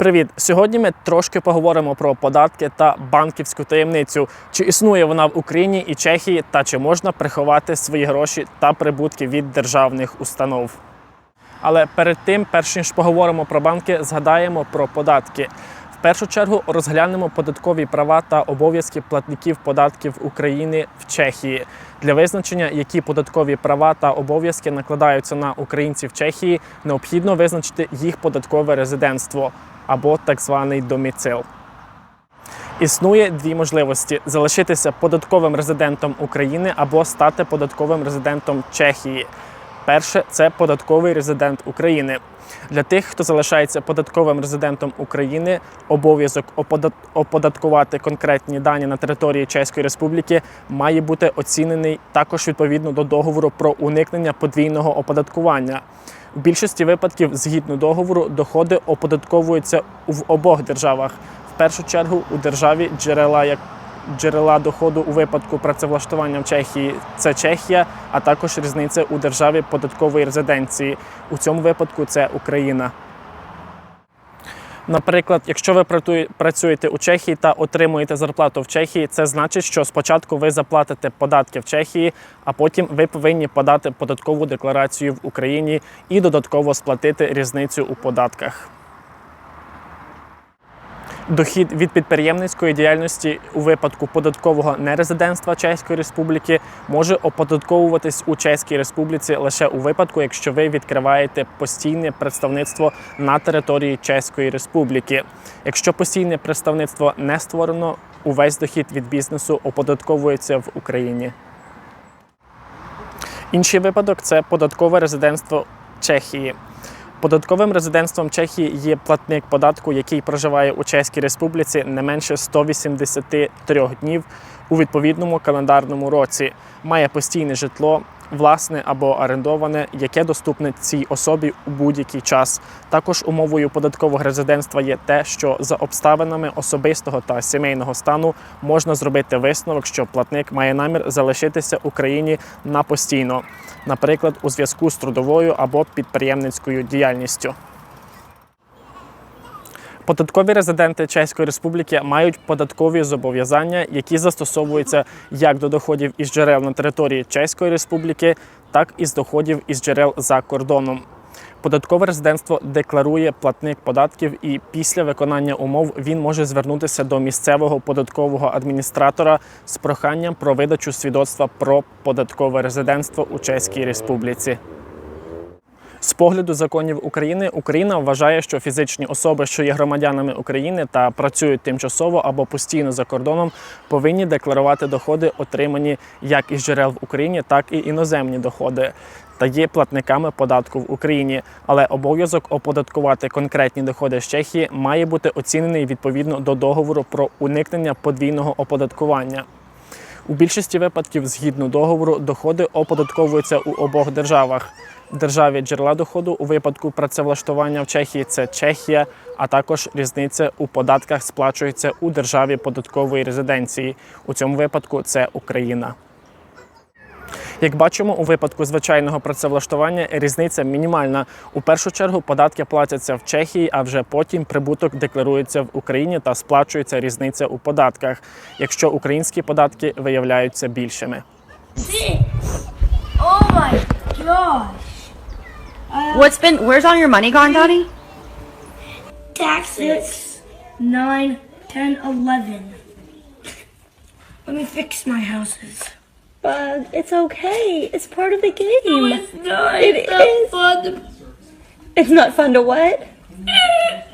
Привіт! Сьогодні ми трошки поговоримо про податки та банківську таємницю. Чи існує вона в Україні і Чехії, та чи можна приховати свої гроші та прибутки від державних установ? Але перед тим, перш ніж поговоримо про банки, згадаємо про податки. В першу чергу розглянемо податкові права та обов'язки платників податків України в Чехії для визначення, які податкові права та обов'язки накладаються на українців Чехії, необхідно визначити їх податкове резидентство або так званий доміцил. Існує дві можливості: залишитися податковим резидентом України або стати податковим резидентом Чехії. Перше це податковий резидент України. Для тих, хто залишається податковим резидентом України, обов'язок оподаткувати конкретні дані на території Чеської Республіки має бути оцінений також відповідно до договору про уникнення подвійного оподаткування. В більшості випадків, згідно договору, доходи оподатковуються в обох державах. В першу чергу у державі джерела як джерела доходу у випадку працевлаштування в Чехії це Чехія, а також різниця у державі податкової резиденції. У цьому випадку це Україна. Наприклад, якщо ви працюєте у Чехії та отримуєте зарплату в Чехії, це значить, що спочатку ви заплатите податки в Чехії, а потім ви повинні подати податкову декларацію в Україні і додатково сплатити різницю у податках. Дохід від підприємницької діяльності у випадку податкового нерезидентства Чеської Республіки може оподатковуватись у Чеській Республіці лише у випадку, якщо ви відкриваєте постійне представництво на території Чеської Республіки. Якщо постійне представництво не створено, увесь дохід від бізнесу оподатковується в Україні. Інший випадок це податкове резидентство Чехії. Податковим резидентством Чехії є платник податку, який проживає у Чеській Республіці не менше 183 днів у відповідному календарному році, має постійне житло, власне або орендоване, яке доступне цій особі у будь-який час. Також умовою податкового резидентства є те, що за обставинами особистого та сімейного стану можна зробити висновок, що платник має намір залишитися Україні на постійно, наприклад, у зв'язку з трудовою або підприємницькою діяльністю. Податкові резиденти Чеської Республіки мають податкові зобов'язання, які застосовуються як до доходів із джерел на території Чеської Республіки, так і з доходів із джерел за кордоном. Податкове резидентство декларує платник податків, і після виконання умов він може звернутися до місцевого податкового адміністратора з проханням про видачу свідоцтва про податкове резидентство у Чеській Республіці. З погляду законів України Україна вважає, що фізичні особи, що є громадянами України та працюють тимчасово або постійно за кордоном, повинні декларувати доходи, отримані як із джерел в Україні, так і іноземні доходи. Та є платниками податку в Україні, але обов'язок оподаткувати конкретні доходи з Чехії має бути оцінений відповідно до договору про уникнення подвійного оподаткування. У більшості випадків, згідно договору, доходи оподатковуються у обох державах. Державі джерела доходу у випадку працевлаштування в Чехії це Чехія, а також різниця у податках сплачується у державі податкової резиденції. У цьому випадку це Україна. Як бачимо, у випадку звичайного працевлаштування різниця мінімальна. У першу чергу податки платяться в Чехії, а вже потім прибуток декларується в Україні та сплачується різниця у податках, якщо українські податки виявляються більшими. Oh my gosh. What's been? Where's all your money gone, Daddy? Taxes. 9, 10, 11. Let me fix my houses. Bug, it's okay. It's part of the game. No, it's not. It it's not is. fun. It's not fun to what?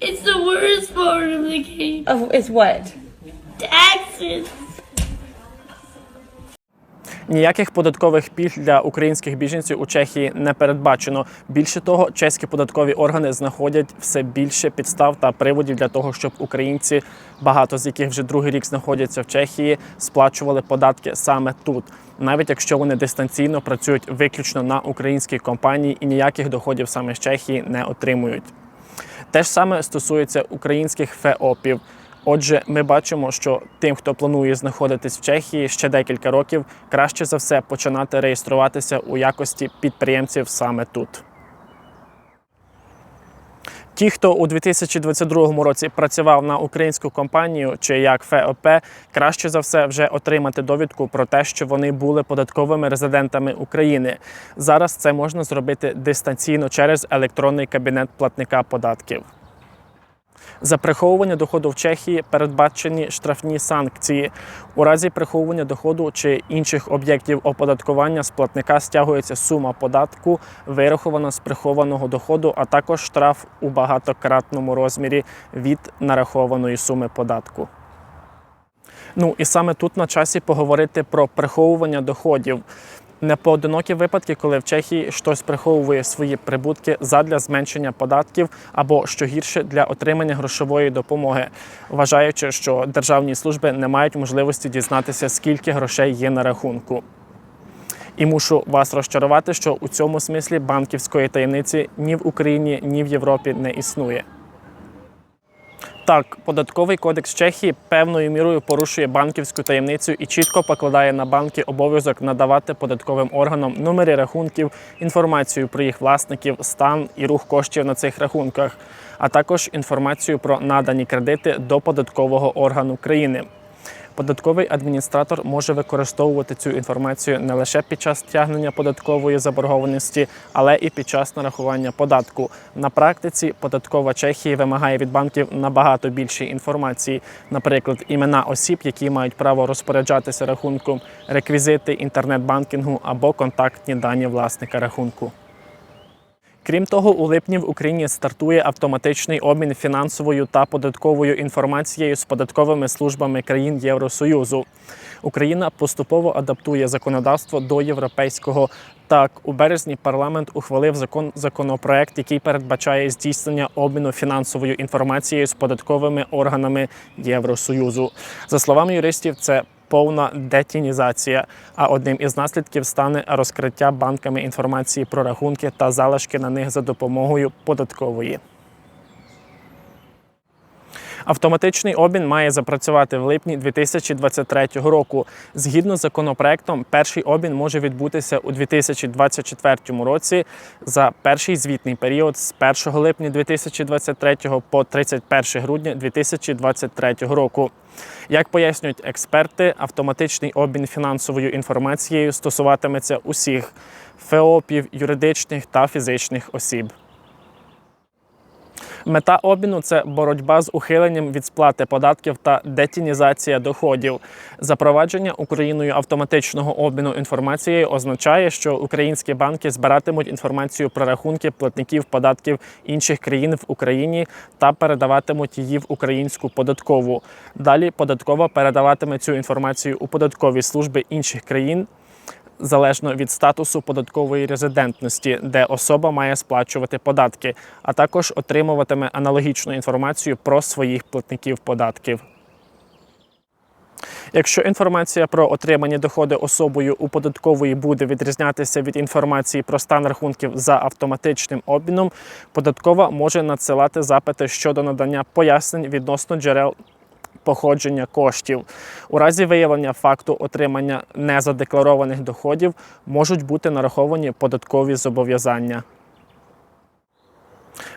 It's the worst part of the game. Oh, it's what? Taxes. Ніяких податкових пільг для українських біженців у Чехії не передбачено. Більше того, чеські податкові органи знаходять все більше підстав та приводів для того, щоб українці, багато з яких вже другий рік знаходяться в Чехії, сплачували податки саме тут, навіть якщо вони дистанційно працюють виключно на українській компанії і ніяких доходів саме з Чехії не отримують. Те ж саме стосується українських ФЕОПів. Отже, ми бачимо, що тим, хто планує знаходитись в Чехії ще декілька років, краще за все починати реєструватися у якості підприємців саме тут. Ті, хто у 2022 році працював на українську компанію чи як ФОП, краще за все вже отримати довідку про те, що вони були податковими резидентами України. Зараз це можна зробити дистанційно через електронний кабінет платника податків. За приховування доходу в Чехії передбачені штрафні санкції. У разі приховування доходу чи інших об'єктів оподаткування з платника стягується сума податку, вирахована з прихованого доходу, а також штраф у багатократному розмірі від нарахованої суми податку. Ну і саме тут на часі поговорити про приховування доходів. Непоодинокі випадки, коли в Чехії щось приховує свої прибутки задля зменшення податків або що гірше для отримання грошової допомоги, вважаючи, що державні служби не мають можливості дізнатися, скільки грошей є на рахунку. І мушу вас розчарувати, що у цьому смислі банківської таємниці ні в Україні, ні в Європі не існує. Так, податковий кодекс Чехії певною мірою порушує банківську таємницю і чітко покладає на банки обов'язок надавати податковим органам номери рахунків, інформацію про їх власників, стан і рух коштів на цих рахунках, а також інформацію про надані кредити до податкового органу країни. Податковий адміністратор може використовувати цю інформацію не лише під час стягнення податкової заборгованості, але і під час нарахування податку. На практиці податкова Чехії вимагає від банків набагато більше інформації, наприклад, імена осіб, які мають право розпоряджатися рахунком, реквізити інтернет-банкінгу або контактні дані власника рахунку. Крім того, у липні в Україні стартує автоматичний обмін фінансовою та податковою інформацією з податковими службами країн Євросоюзу. Україна поступово адаптує законодавство до європейського. Так, у березні парламент ухвалив закон законопроект, який передбачає здійснення обміну фінансовою інформацією з податковими органами Євросоюзу. За словами юристів, це повна детінізація. А одним із наслідків стане розкриття банками інформації про рахунки та залишки на них за допомогою податкової. Автоматичний обмін має запрацювати в липні 2023 року. Згідно з законопроектом, перший обмін може відбутися у 2024 році за перший звітний період з 1 липня 2023 по 31 грудня 2023 року. Як пояснюють експерти, автоматичний обмін фінансовою інформацією стосуватиметься усіх ФОПів, юридичних та фізичних осіб. Мета обміну це боротьба з ухиленням від сплати податків та детінізація доходів. Запровадження Україною автоматичного обміну інформацією означає, що українські банки збиратимуть інформацію про рахунки платників податків інших країн в Україні та передаватимуть її в українську податкову. Далі податкова передаватиме цю інформацію у податкові служби інших країн залежно від статусу податкової резидентності, де особа має сплачувати податки, а також отримуватиме аналогічну інформацію про своїх платників податків. Якщо інформація про отримані доходи особою у податкової буде відрізнятися від інформації про стан рахунків за автоматичним обміном, податкова може надсилати запити щодо надання пояснень відносно джерел походження коштів. У разі виявлення факту отримання незадекларованих доходів можуть бути нараховані податкові зобов'язання.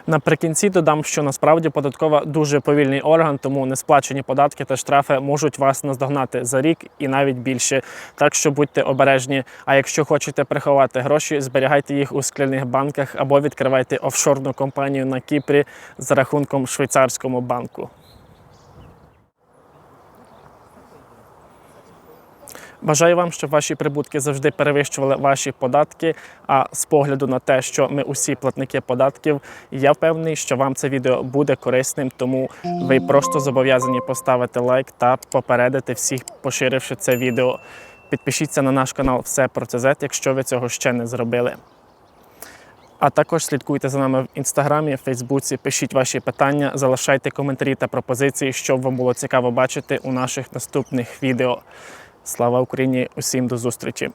Наприкінці додам, що насправді податкова дуже повільний орган, тому несплачені податки та штрафи можуть вас наздогнати за рік і навіть більше. Так що будьте обережні. А якщо хочете приховати гроші, зберігайте їх у скляних банках або відкривайте офшорну компанію на Кіпрі за рахунком швейцарському банку. Бажаю вам, щоб ваші прибутки завжди перевищували ваші податки. А з погляду на те, що ми усі платники податків, я впевнений, що вам це відео буде корисним, тому ви просто зобов'язані поставити лайк та попередити всіх, поширивши це відео. Підпишіться на наш канал Все про ЦЗ, якщо ви цього ще не зробили. А також слідкуйте за нами в інстаграмі, Фейсбуці, пишіть ваші питання, залишайте коментарі та пропозиції, щоб вам було цікаво бачити у наших наступних відео. Слава Україні! Усім до зустрічі!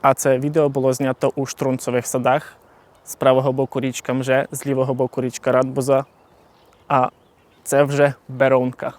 А це відео було знято у Штрунцевих садах. З правого боку річка Мже, з лівого боку річка Радбуза. А це вже Беронка.